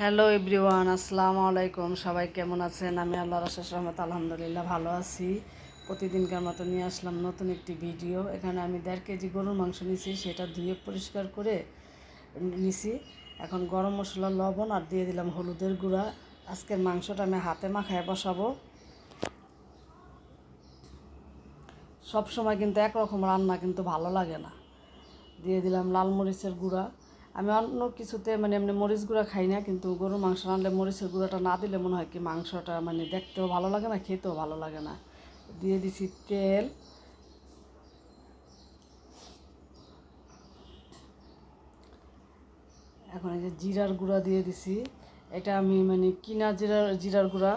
Hello everyone আসসালামু আলাইকুম। সবাই কেমন আছেন? আমি আল্লাহ রাশেষ রহমত আলহামদুলিল্লাহ ভালো আছি। প্রতিদিনকার মতো নিয়ে আসলাম নতুন একটি ভিডিও এখানে আমি দেড় কেজি গরুর মাংস নিছি সেটা ধুয়ে পরিষ্কার করে নিছি। এখন গরম মশলা, লবণ আর দিয়ে দিলাম হলুদের গুঁড়া। আজকের মাংসটা আমি হাতে মাখায় বসাবো। সব সময় কিন্তু একরকম রান্না কিন্তু ভালো লাগে না। দিয়ে দিলাম লাল মরিচের গুঁড়া। আমি অন্য কিছুতে মানে এমনি মরিচ গুঁড়া খাই না, কিন্তু গরুর মাংস রানলে মরিচের গুঁড়াটা না দিলে মনে হয় কি মাংসটা মানে দেখতেও ভালো লাগে না, খেতেও ভালো লাগে না। দিয়ে দিছি তেল। এখন এই যে জিরার গুঁড়া দিয়ে দিছি। এটা আমি মানে কিনা জিরার জিরার গুঁড়া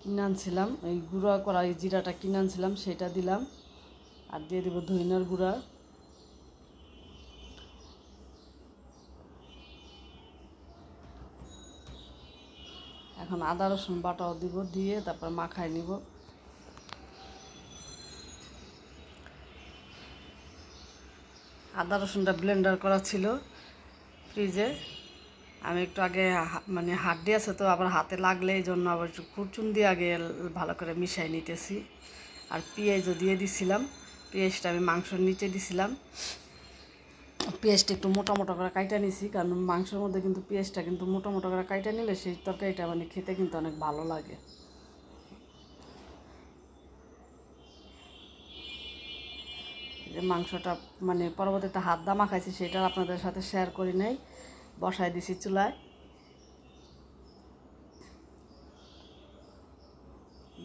কিনে আনছিলাম এই গুঁড়া করা এই জিরাটা কিনে আনছিলাম সেটা দিলাম। আর দিয়ে দিব ধইনার গুঁড়া। এখন আদা, রসুন বাটাও দিব, দিয়ে তারপর মাখায় নিব। আদা, রসুনটা ব্লেন্ডার করা ছিল ফ্রিজে। আমি একটু আগে মানে হাড্ডি আছে তো, আবার হাতে লাগলে এই জন্য আবার একটু খুরচুন দিয়ে আগে ভালো করে মিশাই নিতেছি। আর পেঁয়াজও দিয়ে দিছিলাম। পেঁয়াজটা আমি মাংসর নিচে দিছিলাম। পেঁয়াজটা একটু মোটা মোটা করে কাইটা নিছি, কারণ মাংসের মধ্যে কিন্তু পেঁয়াজটা কিন্তু মোটা মোটা করে কাইটা নিলে সেই তরকারিটা মানে খেতে কিন্তু অনেক ভালো লাগে। যে মাংসটা মানে পরবর্তীতে হাত দামা খাইছি সেটা আপনাদের সাথে শেয়ার করি নাই, বসায় দিছি চুলায়।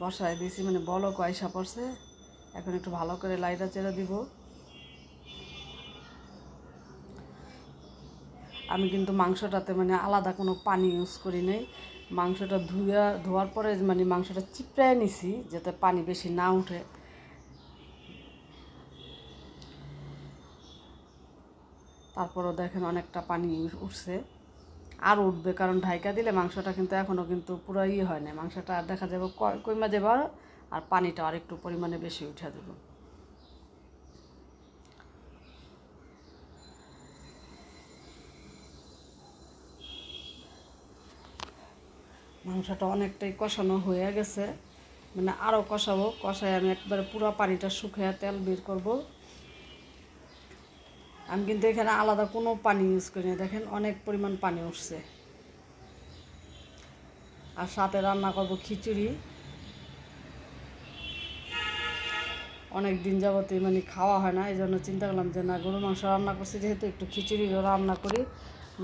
বসায় দিছি মানে বলো কয়সা পড়ছে, এখন একটু ভালো করে লাইটা চেড়ে দিব। আমি কিন্তু মাংসটাতে মানে আলাদা কোনো পানি ইউজ করি নাই। মাংসটা ধুয়া ধোয়ার পরে মানে মাংসটা চিপড়ায় নিছি যাতে পানি বেশি না উঠে। তারপরও দেখেন অনেকটা পানি উঠছে। আর উঠবে কারণ ঢাইকা দিলে মাংসটা কিন্তু এখনও কিন্তু পুরো ইয়ে হয় না মাংসটা আর দেখা যাবে কইমা যাবে আর পানিটা আর একটু পরিমাণে বেশি উঠে দেবো মাংসটা অনেকটাই কষানো হয়ে গেছে। মানে আরও কষাবো, কষায় আমি একবারে পুরো পানিটা শুকিয়ে তেল বের করব। আমি কিন্তু এখানে আলাদা কোনো পানি ইউজ করি না দেখেন অনেক পরিমাণ পানি উঠছে। আর সাথে রান্না করব খিচুড়ি। অনেক দিন যাবতই মানে খাওয়া হয় না এই জন্য চিন্তা করলাম যে না গরু মাংস রান্না করছি, যেহেতু একটু খিচুড়িও রান্না করি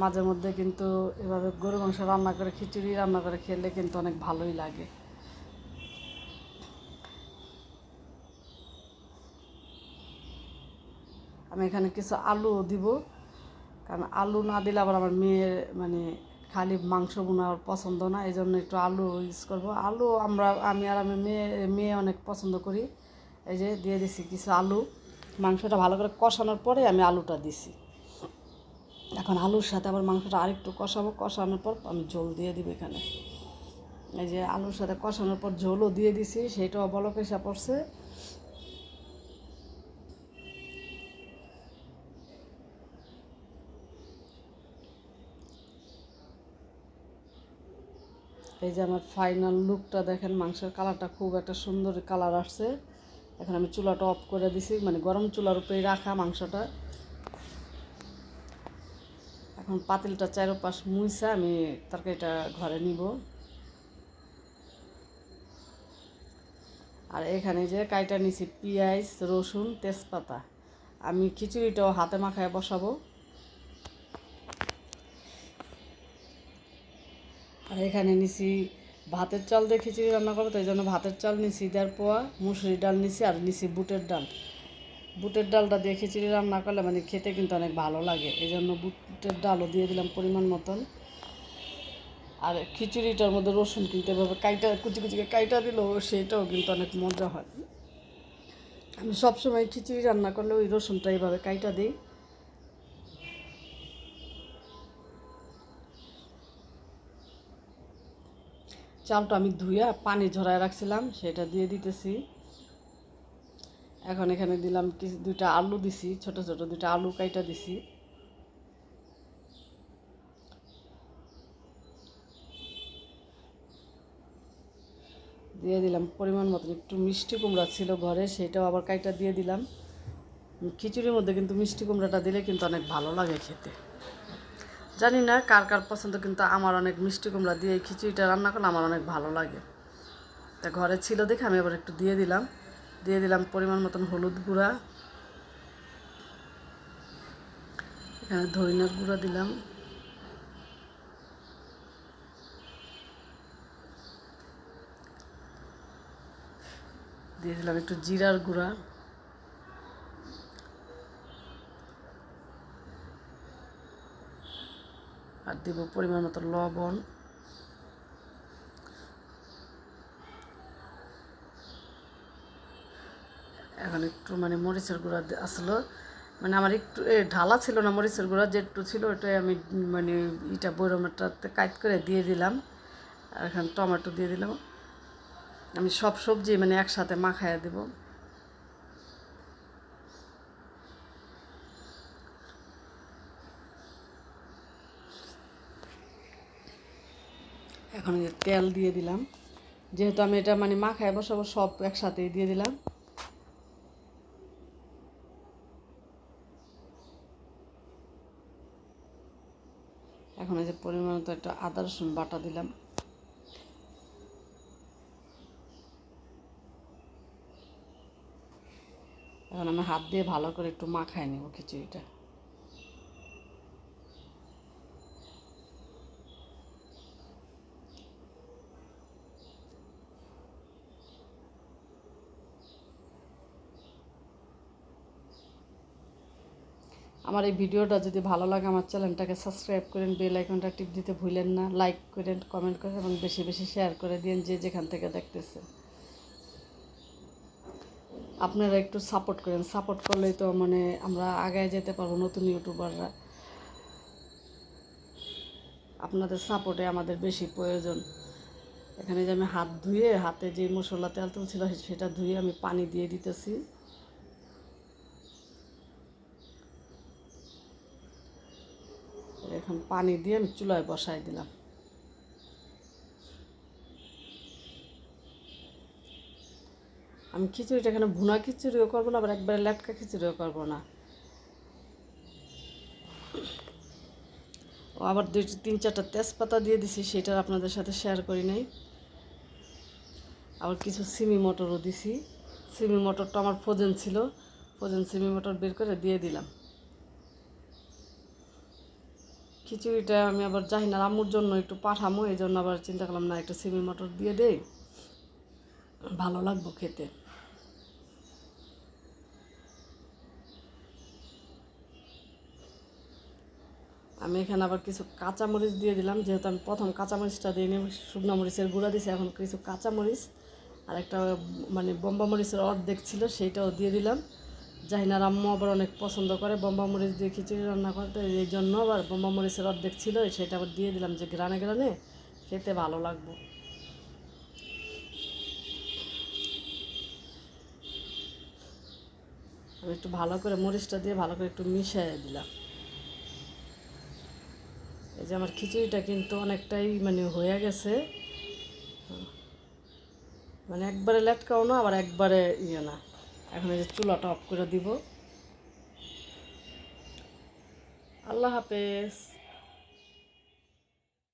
মাঝে মধ্যে কিন্তু এভাবে গরু মাংস রান্না করে, খিচুড়ি রান্না করে খেলে কিন্তু অনেক ভালোই লাগে। আমি এখানে কিছু আলুও দিব, কারণ আলু না দিলে আবার আমার মেয়ের মানে খালি মাংস বোনা পছন্দ না এই জন্য একটু আলু ইউজ করব। আলু আমরা, আমি আর আমি মেয়ে মেয়ে অনেক পছন্দ করি। এই যে দিয়ে দিছি কিছু আলু। মাংসটা ভালো করে কষানোর পরে আমি আলুটা দিছি। এখন আলুর সাথে আবার মাংসটা আরেকটু কষাবো, কষানোর পর আমি ঝোল দিয়ে দিব এখানে। এই যে আলুর সাথে কষানোর পর ঝোলও দিয়ে দিছি, সেটাও বলক এসে পড়ছে। এই যে আমার ফাইনাল লুকটা দেখেন, মাংসের কালারটা খুব একটা সুন্দর কালার আসছে। এখন আমি চুলাটা অফ করে দিছি মানে গরম চুলার উপরেই রাখা মাংসটা। এখন পাতিলটা চারোপাশ মুইসা আমি তরকারিটা ঘরে নিব। আর এখানে যে কাইটা নিছি, পেঁয়াজ, রসুন, তেজপাতা। আমি খিচুড়িটাও হাতে মাখায় বসাবো। আর এখানে নিছি ভাতের চাল দিয়ে খিচুড়ি রান্না করব তাই জন্য ভাতের চাল নিছি দেড় পোয়া মুসুরি ডাল নিছি, আর নিছি বুটের ডাল। বুটের ডালটা দিয়ে খিচুড়ি রান্না করলে মানে খেতে কিন্তু অনেক ভালো লাগে। এই জন্য বুটের ডালও দিয়ে দিলাম পরিমাণ মতন। আর খিচুড়িটার মধ্যে রসুন কিন্তু এভাবে কাইটা, কুচি কুচি করে কাইটা দিলেও সেটাও কিন্তু অনেক মজা হয়। আমি সবসময় খিচুড়ি রান্না করলে ওই রসুনটা এইভাবে কাইটা দিই। চালটা আমি ধুয়ে পানি ঝরায় রাখছিলাম, সেটা দিয়ে দিতেছি। এখন এখানে দিলাম কিছু দুইটা আলু দিছি, ছোট ছোট দুইটা আলু কাইটা দিছি। দিয়ে দিলাম পরিমাণ মতো একটু মিষ্টি কুমড়া ছিল ঘরে, সেটাও আবার কাইটা দিয়ে দিলাম। খিচুড়ির মধ্যে কিন্তু মিষ্টি কুমড়াটা দিলে কিন্তু অনেক ভালো লাগে খেতে। জানি না কার কার পছন্দ, কিন্তু আমার অনেক মিষ্টি কুমড়া দিয়ে খিচুড়িটা রান্না করলে আমার অনেক ভালো লাগে। তা ঘরে ছিল দেখে আমি আবার একটু দিয়ে দিলাম। দিয়ে দিলাম পরিমাণ মতন হলুদ গুঁড়া। এখানে ধইনার গুঁড়া দিলাম। দিয়ে দিলাম একটু জিরার গুঁড়া। আর দেবো পরিমাণ মতো লবণ। এখন একটু মানে মরিচের গুঁড়া আসলো। মানে আমার একটু ঢালা ছিল না মরিচের গুঁড়া, যেটু ছিল ওটাই আমি মানে ইটা বৈরমেরটাতে কাইট করে দিয়ে দিলাম। আর এখানে টমেটো দিয়ে দিলাম। আমি সব সবজি মানে একসাথে মাখাইয়া দেব। এখন তেল দিয়ে দিলাম। যেহেতু আমি এটা মানে মাখায় বসাবো, সব একসাথেই দিয়ে দিলাম। এখন এই যে পরিমাণ মতো একটা আদা রসুন বাটা দিলাম। এখন আমি হাত দিয়ে ভালো করে একটু মাখায় নেব খিচুড়িটা। আমার এই ভিডিওটা যদি ভালো লাগে আমার চ্যানেলটাকে সাবস্ক্রাইব করেন, বেল আইকনটা টিপ দিতে ভুলেন না, লাইক করেন, কমেন্ট করেন এবং বেশি বেশি শেয়ার করে দিন যে যেখান থেকে দেখতেছে আপনারা একটু সাপোর্ট করেন। সাপোর্ট করলেই তো মানে আমরা আগায় যেতে পারব নতুন ইউটিউবাররা। আপনাদের সাপোর্টে আমাদের বেশি প্রয়োজন। এখানে যে আমি হাত ধুয়ে, হাতে যে মশলা তেল তুলছিল সেটা ধুয়ে আমি পানি দিয়ে দিতেছি। এখন পানি দিয়ে আমি চুলায় বসাই দিলাম। আমি খিচুড়িটা এখানে ভুনা খিচুড়িও করব না, আবার একবারে লেটকা খিচুড়িও করব না। ও আবার দুই তিন চারটা তেজপাতা দিয়ে দিছি, সেটা আপনাদের সাথে শেয়ার করি নাই। আবার কিছু সিমি মটরও দিছি। সিমি মটরটা আমার ফ্রোজেন ছিল, ফ্রোজেন সিমি মটর বের করে দিয়ে দিলাম। খিচুড়িটা আমি আবার জাহিনার আম্মুর জন্য একটু পাঠামো এই জন্য আবার চিন্তা করলাম, না, একটু সিমি মটর দিয়ে দেই। ভালো লাগবো খেতে। আমি এখানে আবার কিছু কাঁচামরিচ দিয়ে দিলাম, যেহেতু আমি প্রথম কাঁচামরিচটা দিয়ে নিই শুকনো মরিচের গুঁড়া দিয়েছি, এখন কিছু কাঁচামরিচ আর একটা মানে বোম্বা মরিচের অর্ধেক ছিল, সেইটাও দিয়ে দিলাম। জাহিনার আম্মু আবার অনেক পছন্দ করে, বোম্বা মরিচ দিয়ে খিচুড়ি রান্না করতে, এই জন্য আবার বোম্বা মরিচের অর্ধেক ছিল, সেটা আবার দিয়ে দিলাম যে গ্রানে গ্রানে খেতে ভালো লাগবো। আমি একটু ভালো করে মরিচটা দিয়ে ভালো করে একটু মিশিয়ে দিলাম। এই যে আমার খিচুড়িটা কিন্তু অনেকটাই মানে হয়ে গেছে। মানে একবারে লেটকাও না, আবার একবারে ইয়ে না। এখন এই যে চুলাটা অফ করে দিব। আল্লাহ হাফেজ।